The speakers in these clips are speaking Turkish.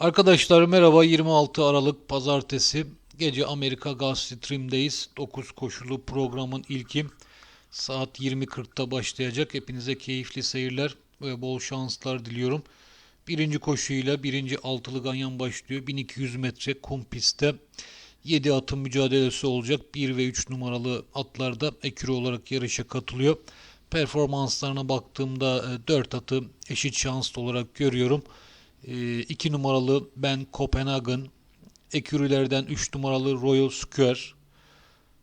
Arkadaşlar merhaba 26 Aralık Pazartesi gece Amerika Gaz Stream'deyiz. 9 koşulu programın ilki saat 20.40'da başlayacak. Hepinize keyifli seyirler ve bol şanslar diliyorum. Birinci koşuyla birinci altılı ganyan başlıyor. 1200 metre kum pistte 7 atın mücadelesi olacak. 1 ve 3 numaralı atlarda ekürü olarak yarışa katılıyor. Performanslarına baktığımda 4 atı eşit şanslı olarak görüyorum. 2 numaralı Ben Copenhagen, Ekürülerden 3 numaralı Royal Square,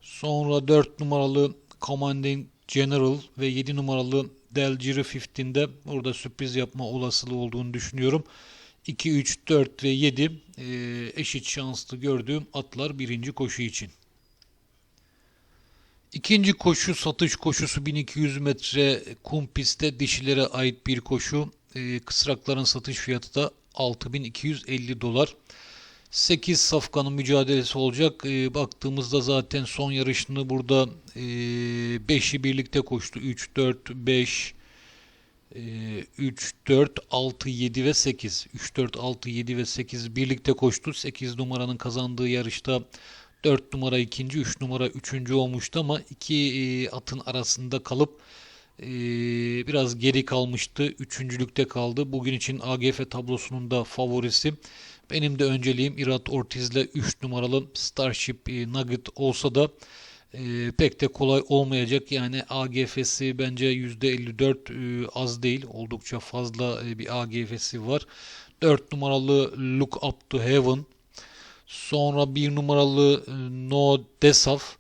sonra 4 numaralı Commanding General ve 7 numaralı Del Giro 15'de burada sürpriz yapma olasılığı olduğunu düşünüyorum. 2, 3, 4 ve 7 e, eşit şanslı gördüğüm atlar birinci koşu için. İkinci koşu satış koşusu 1200 metre kum pistte dişilere ait bir koşu. E, kısrakların satış fiyatı da 6250 dolar. 8 safkanın mücadelesi olacak. E, baktığımızda zaten son yarışını burada e, 5'i birlikte koştu. 3, 4, 5, e, 3, 4, 6, 7 ve 8. 3, 4, 6, 7 ve 8 birlikte koştu. 8 numaranın kazandığı yarışta 4 numara ikinci, 3 numara üçüncü olmuştu ama iki e, atın arasında kalıp e, biraz geri kalmıştı. Üçüncülükte kaldı. Bugün için AGF tablosunun da favorisi. Benim de önceliğim Irat Ortiz'le 3 numaralı Starship e, Nugget olsa da e, pek de kolay olmayacak. Yani AGF'si bence %54 e, az değil. Oldukça fazla bir AGF'si var. 4 numaralı Look Up to Heaven Sonra bir numaralı No Desaf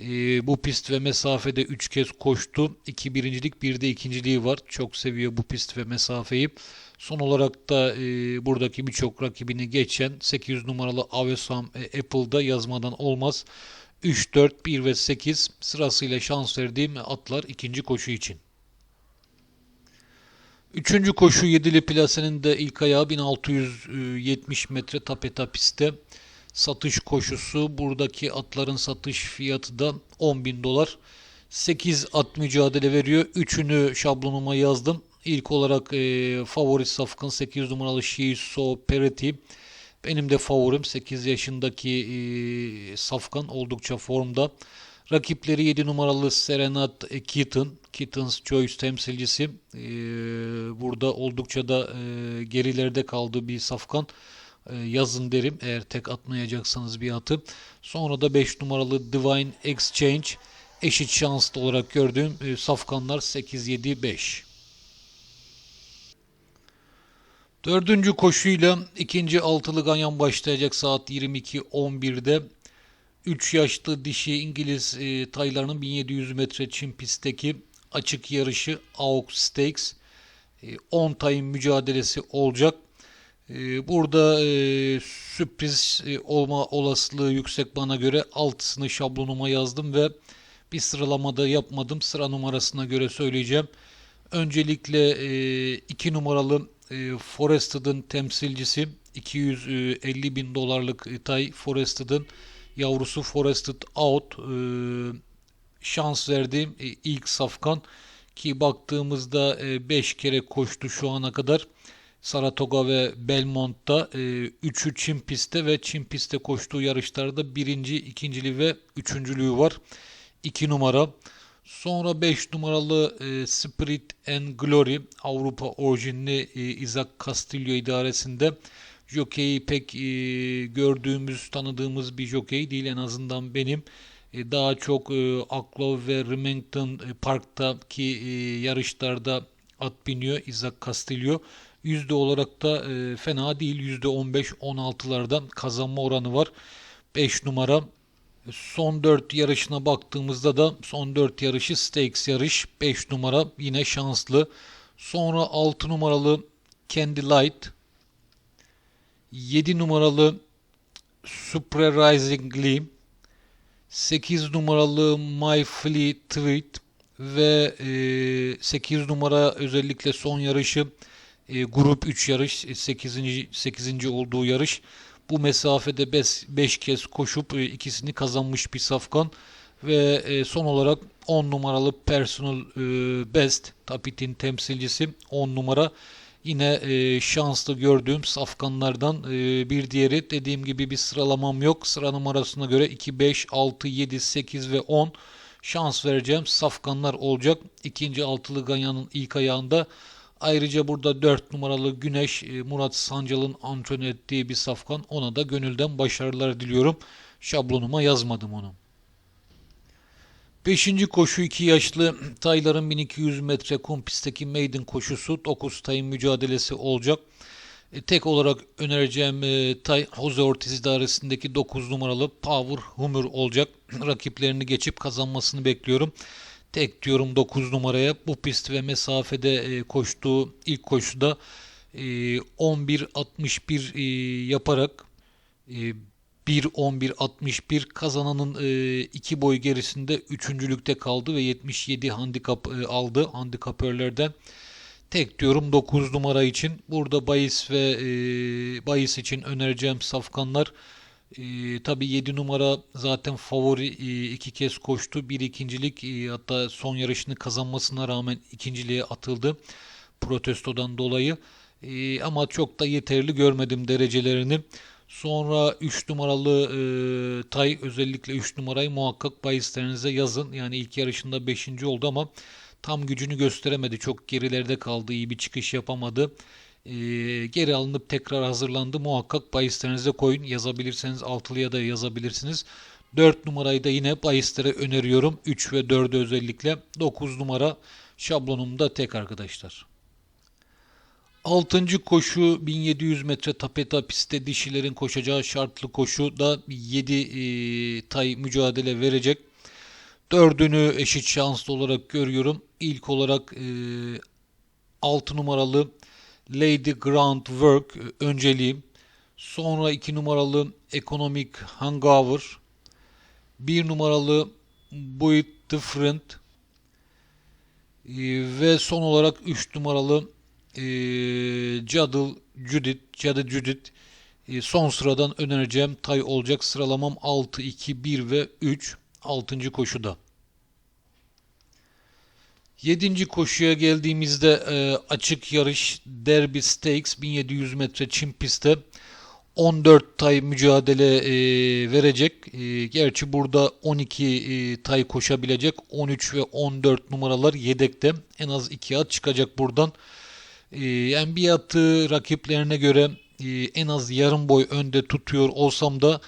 e, bu pist ve mesafede 3 kez koştu. 2 birincilik bir de ikinciliği var. Çok seviyor bu pist ve mesafeyi. Son olarak da e, buradaki birçok rakibini geçen 800 numaralı Avesam e, Apple'da yazmadan olmaz. 3, 4, 1 ve 8 sırasıyla şans verdiğim atlar ikinci koşu için. Üçüncü koşu Yedili Plase'nin de ilk ayağı 1670 metre tapeta pistte. Satış koşusu buradaki atların satış fiyatı da 10.000 dolar. 8 at mücadele veriyor. Üçünü şablonuma yazdım. İlk olarak e, favori safkan 8 numaralı Shiso Peretti. Benim de favorim 8 yaşındaki e, safkan oldukça formda. Rakipleri 7 numaralı Serenat Keaton. Keaton's Choice temsilcisi. E, burada oldukça da e, gerilerde kaldığı bir safkan. E, yazın derim eğer tek atmayacaksanız bir atı. Sonra da 5 numaralı Divine Exchange eşit şanslı olarak gördüğüm e, safkanlar 8-7-5. Dördüncü koşuyla ikinci altılı ganyan başlayacak saat 22.11'de. 3 yaşlı dişi İngiliz e, taylarının 1700 metre çim pistteki açık yarışı AUK Stakes e, 10 tayın mücadelesi olacak. E, burada e, sürpriz e, olma olasılığı yüksek bana göre altısını şablonuma yazdım ve bir sıralamada yapmadım. Sıra numarasına göre söyleyeceğim. Öncelikle 2 e, numaralı e, Forested'ın temsilcisi 250 bin dolarlık tay Forested'ın yavrusu Forested Out şans verdiğim ilk safkan ki baktığımızda 5 e, kere koştu şu ana kadar. Saratoga ve Belmont'ta 3'ü e, çim pistte ve çim pistte koştuğu yarışlarda birinci, ikinciliği ve üçüncülüğü var. 2 numara. Sonra 5 numaralı e, Spirit and Glory Avrupa orijinli e, Isaac Castillo idaresinde jokeyi pek e, gördüğümüz, tanıdığımız bir jokey değil en azından benim. E, daha çok e, Aklov ve Remington e, Park'taki e, yarışlarda at biniyor Isaac Castillo. Yüzde olarak da e, fena değil. Yüzde 15-16'lardan kazanma oranı var. 5 numara. Son 4 yarışına baktığımızda da son 4 yarışı Stakes yarış. 5 numara yine şanslı. Sonra 6 numaralı Candy Light. 7 numaralı Supra Rising Gleam. 8 numaralı My Fleet Tweet ve e, 8 numara özellikle son yarışı e, grup 3 yarış 8. E, 8. olduğu yarış bu mesafede 5 kez koşup e, ikisini kazanmış bir safkan ve e, son olarak 10 numaralı personal e, best Tapit'in temsilcisi 10 numara Yine e, şanslı gördüğüm safkanlardan e, bir diğeri. Dediğim gibi bir sıralamam yok. Sıra numarasına göre 2, 5, 6, 7, 8 ve 10 şans vereceğim safkanlar olacak. İkinci altılı ganyanın ilk ayağında. Ayrıca burada 4 numaralı Güneş e, Murat Sancal'ın antrenör ettiği bir safkan. Ona da gönülden başarılar diliyorum. Şablonuma yazmadım onu. Beşinci koşu 2 yaşlı tayların 1200 metre kum pistteki maiden koşusu 9 tayın mücadelesi olacak. E, tek olarak önereceğim e, tay Jose Ortiz idaresindeki 9 numaralı Power Hummer olacak. Rakiplerini geçip kazanmasını bekliyorum. Tek diyorum 9 numaraya bu pist ve mesafede e, koştuğu ilk koşuda e, 11.61 e, yaparak e, 1.11.61 kazananın iki boy gerisinde üçüncülükte kaldı ve 77 handikap aldı handikapörlerden. Tek diyorum 9 numara için. Burada bahis ve e, bahis için önereceğim safkanlar e, tabii 7 numara zaten favori e, iki kez koştu. Bir ikincilik e, hatta son yarışını kazanmasına rağmen ikinciliğe atıldı protestodan dolayı. E, ama çok da yeterli görmedim derecelerini. Sonra 3 numaralı e, Tay özellikle 3 numarayı muhakkak bahislerinize yazın. Yani ilk yarışında 5. oldu ama tam gücünü gösteremedi. Çok gerilerde kaldı. iyi bir çıkış yapamadı. E, geri alınıp tekrar hazırlandı. Muhakkak bahislerinize koyun. Yazabilirseniz altılıya da yazabilirsiniz. 4 numarayı da yine bahislere öneriyorum. 3 ve 4'ü özellikle. 9 numara şablonumda tek arkadaşlar. Altıncı koşu 1700 metre tapeta pistte dişilerin koşacağı şartlı koşu da 7 e, tay mücadele verecek. Dördünü eşit şanslı olarak görüyorum. İlk olarak e, 6 numaralı Lady Grand Work e, önceliğim. Sonra 2 numaralı Economic Hangover. 1 numaralı Buit Different. E, ve son olarak 3 numaralı e, Cadıl Judith, Cadı Judith e, son sıradan önereceğim tay olacak. Sıralamam 6, 2, 1 ve 3. 6. koşuda. 7. koşuya geldiğimizde e, açık yarış Derby Stakes 1700 metre çim pistte 14 tay mücadele e, verecek. E, gerçi burada 12 e, tay koşabilecek. 13 ve 14 numaralar yedekte. En az 2 at çıkacak buradan. E, yani bir atı rakiplerine göre e, en az yarım boy önde tutuyor olsam da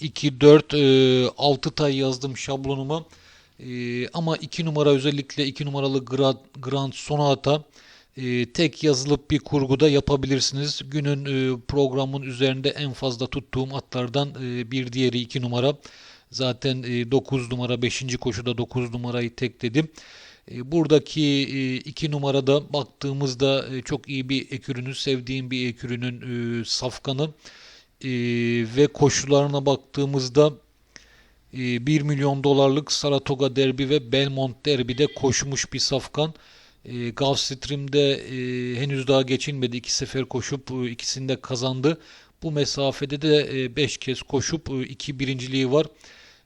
2, 4, e, 6 tay yazdım şablonuma. E, ama 2 numara özellikle 2 numaralı Grand, Grand Sonata e, tek yazılıp bir kurguda yapabilirsiniz. Günün e, programın üzerinde en fazla tuttuğum atlardan e, bir diğeri 2 numara. Zaten e, 9 numara 5. koşuda 9 numarayı tek dedim. E, buradaki e, iki numarada baktığımızda e, çok iyi bir ekürünü, sevdiğim bir ekürünün safkanı ve koşularına baktığımızda 1 milyon dolarlık Saratoga Derbi ve Belmont Derbi'de koşmuş bir safkan. Gulfstream'de henüz daha geçilmedi. iki sefer koşup ikisinde kazandı. Bu mesafede de 5 kez koşup iki birinciliği var.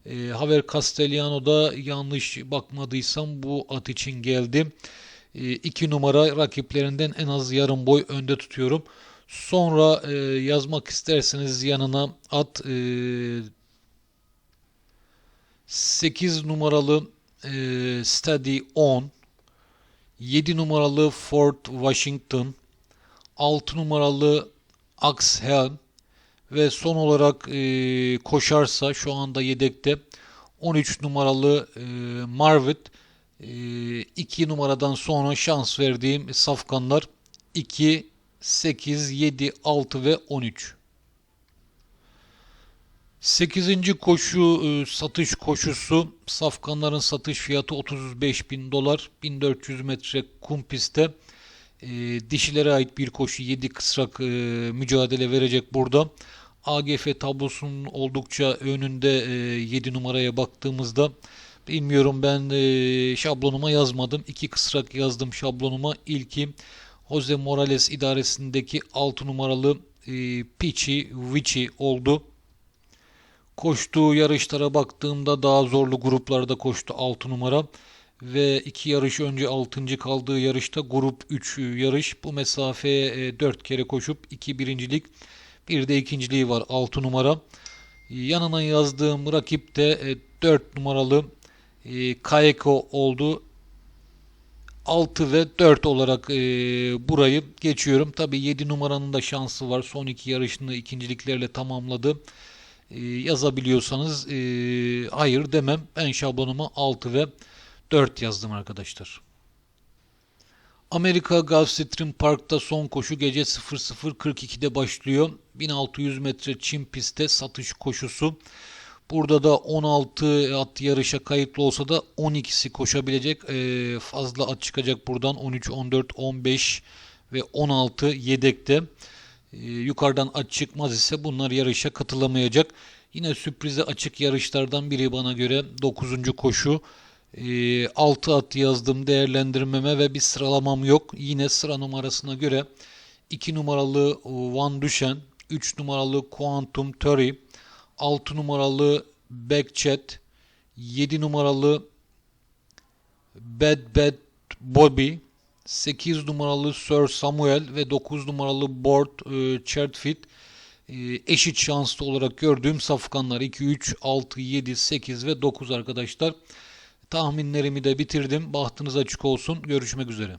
E, Haver Castellano'da yanlış bakmadıysam bu at için geldi. 2 e, numara rakiplerinden en az yarım boy önde tutuyorum. Sonra e, yazmak isterseniz yanına at e, 8 numaralı e, Study On. 7 numaralı Fort Washington. 6 numaralı Axhelm. Ve son olarak e, koşarsa şu anda yedekte. 13 numaralı e, Marvit e, 2 numaradan sonra şans verdiğim safkanlar 2, 8, 7, 6 ve 13. 8. koşu e, satış koşusu safkanların satış fiyatı 35 bin dolar 1400 metre kum pistte e, dişilere ait bir koşu 7 kısrak e, mücadele verecek burada. AGF tablosunun oldukça önünde e, 7 numaraya baktığımızda bilmiyorum ben şablonuma yazmadım. iki kısrak yazdım şablonuma. İlki Jose Morales idaresindeki 6 numaralı Pichi Vici oldu. Koştuğu yarışlara baktığımda daha zorlu gruplarda koştu 6 numara. ve iki yarış önce 6. kaldığı yarışta grup 3 yarış. Bu mesafeye 4 kere koşup 2 birincilik bir de ikinciliği var 6 numara. Yanına yazdığım rakip de 4 numaralı e, Kayeko oldu. 6 ve 4 olarak e, burayı geçiyorum. Tabi 7 numaranın da şansı var. Son iki yarışını ikinciliklerle tamamladı. E, yazabiliyorsanız e, hayır demem. Ben şablonuma 6 ve 4 yazdım arkadaşlar. Amerika Gulfstream Park'ta son koşu gece 00.42'de başlıyor. 1600 metre çim pistte satış koşusu. Burada da 16 at yarışa kayıtlı olsa da 12'si koşabilecek. Ee, fazla at çıkacak buradan. 13, 14, 15 ve 16 yedekte. Ee, yukarıdan at çıkmaz ise bunlar yarışa katılamayacak. Yine sürprize açık yarışlardan biri bana göre 9. koşu. Ee, 6 at yazdım değerlendirmeme ve bir sıralamam yok. Yine sıra numarasına göre 2 numaralı Van Düşen, 3 numaralı Quantum Theory, 6 numaralı Backchat, 7 numaralı Bad Bad Bobby, 8 numaralı Sir Samuel ve 9 numaralı Board e, Chatfit e, eşit şanslı olarak gördüğüm safkanlar 2, 3, 6, 7, 8 ve 9 arkadaşlar. Tahminlerimi de bitirdim. Bahtınız açık olsun. Görüşmek üzere.